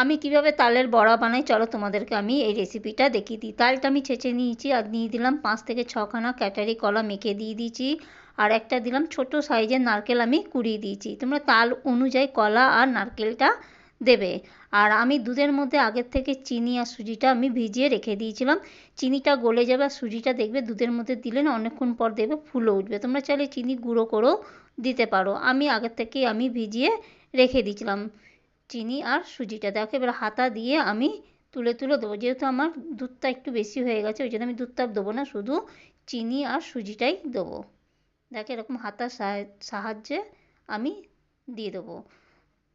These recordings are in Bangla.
আমি কীভাবে তালের বড়া বানাই? চলো তোমাদেরকে আমি এই রেসিপিটা দেখিয়ে দিই। তালটা আমি ছেঁচে নিয়েছি আর নিয়ে দিলাম পাঁচ থেকে ছখানা ক্যাটারি কলা মেখে দিয়ে দিয়েছি। আর একটা দিলাম ছোট সাইজের নারকেল আমি কুড়িয়ে দিয়েছি। তোমরা তাল অনুযায়ী কলা আর নারকেলটা দেবে। আর আমি দুধের মধ্যে আগের থেকে চিনি আর সুজিটা আমি ভিজিয়ে রেখে দিয়েছিলাম। চিনিটা গলে যাবে আর সুজিটা দেখবে দুধের মধ্যে দিলে না অনেকক্ষণ পর দেখবে ফুলে উঠবে। তোমরা চাইলে চিনি গুঁড়ো করেও দিতে পারো। আমি আগের থেকে আমি ভিজিয়ে রেখে দিয়েছিলাম। চিনি আর সুজিটা। দেখো, এবার হাতা দিয়ে আমি তুলে তুলে দেবো। যেহেতু আমার দুধটা একটু বেশি হয়ে গেছে, ওই জন্য আমি দুধটা দেবো না, শুধু চিনি আর সুজিটাই দেবো। দেখো, এরকম হাতার সাহায্যে আমি দিয়ে দেবো।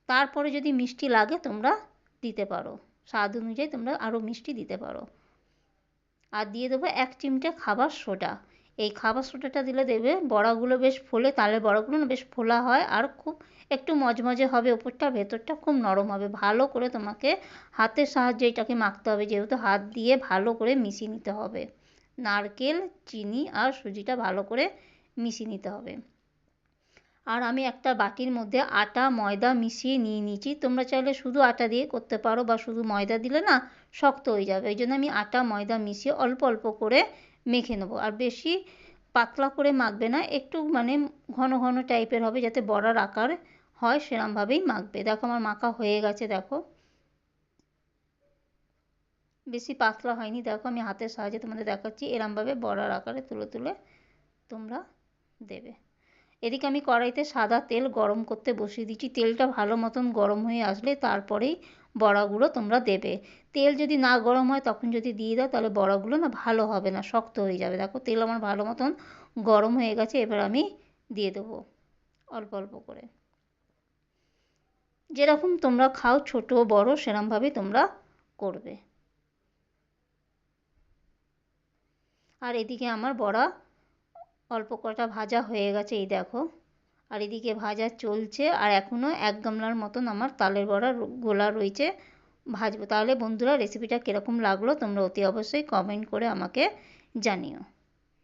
তারপরে যদি মিষ্টি লাগে, তোমরা দিতে পারো। স্বাদ অনুযায়ী তোমরা আরও মিষ্টি দিতে পারো। আর দিয়ে দেবো এক চিমটে খাবার সোডা। এই খাবার সোডাটা দিলে দেবে বড়াগুলো বেশ ফোলে, তালের বড়াগুলো না বেশ ফোলা হয় আর খুব একটু মজমজে হবে, ওপরটা ভেতরটা খুব নরম হবে। ভালো করে তোমাকে হাতের সাহায্যে এটাকে মাখতে হবে, যেহেতু হাত দিয়ে ভালো করে মিশিয়ে নিতে হবে। নারকেল, চিনি আর সুজিটা ভালো করে মিশিয়ে নিতে হবে। আর আমি একটা বাটির মধ্যে আটা, ময়দা মিশিয়ে নিয়ে নিয়েছি। তোমরা চাইলে শুধু আটা দিয়ে করতে পারো বা শুধু ময়দা দিলে না শক্ত হয়ে যাবে। ওই জন্য আমি আটা, ময়দা মিশিয়ে অল্প অল্প করে মেখে নেব। আর বেশি পাতলা করে মাখবে না, একটু মানে ঘন ঘন টাইপের হবে যাতে বড়ার আকার হয়, সেরমভাবেই মাখবে। দেখো আমার মাখা হয়ে গেছে, দেখো। বেশি পাতলা হয়নি, দেখো আমি হাতের সাহায্যে তোমাদের দেখাচ্ছি। এরমভাবে বড়ার আকারে তুলে তুলে তোমরা দেবে। এদিকে আমি কড়াইতে সাদা তেল গরম করতে বসিয়ে দিচ্ছি। তেলটা ভালো মতন গরম হয়ে আসলে তারপরেই বড়াগুলো তোমরা দেবে। তেল যদি না গরম হয়, তখন যদি দিয়ে দাও, তাহলে বড়াগুলো না ভালো হবে না, শক্ত হয়ে যাবে। দেখো, তেল আমার ভালো মতন গরম হয়ে গেছে, এবার আমি দিয়ে দেবো অল্প অল্প করে। যেরকম তোমরা খাও, ছোট, বড়, সেরমভাবেই তোমরা করবে। আর এদিকে আমার বড়া অল্প কটা ভাজা হয়ে গেছে, এই দেখো। আর এদিকে ভাজা চলছে, আর এখনও এক গামলার মতন আমার তালের বড়া গোলা রয়েছে, ভাজবো। তাহলে বন্ধুরা রেসিপিটা কীরকম লাগল তোমরা অতি অবশ্যই কমেন্ট করে আমাকে জানিও।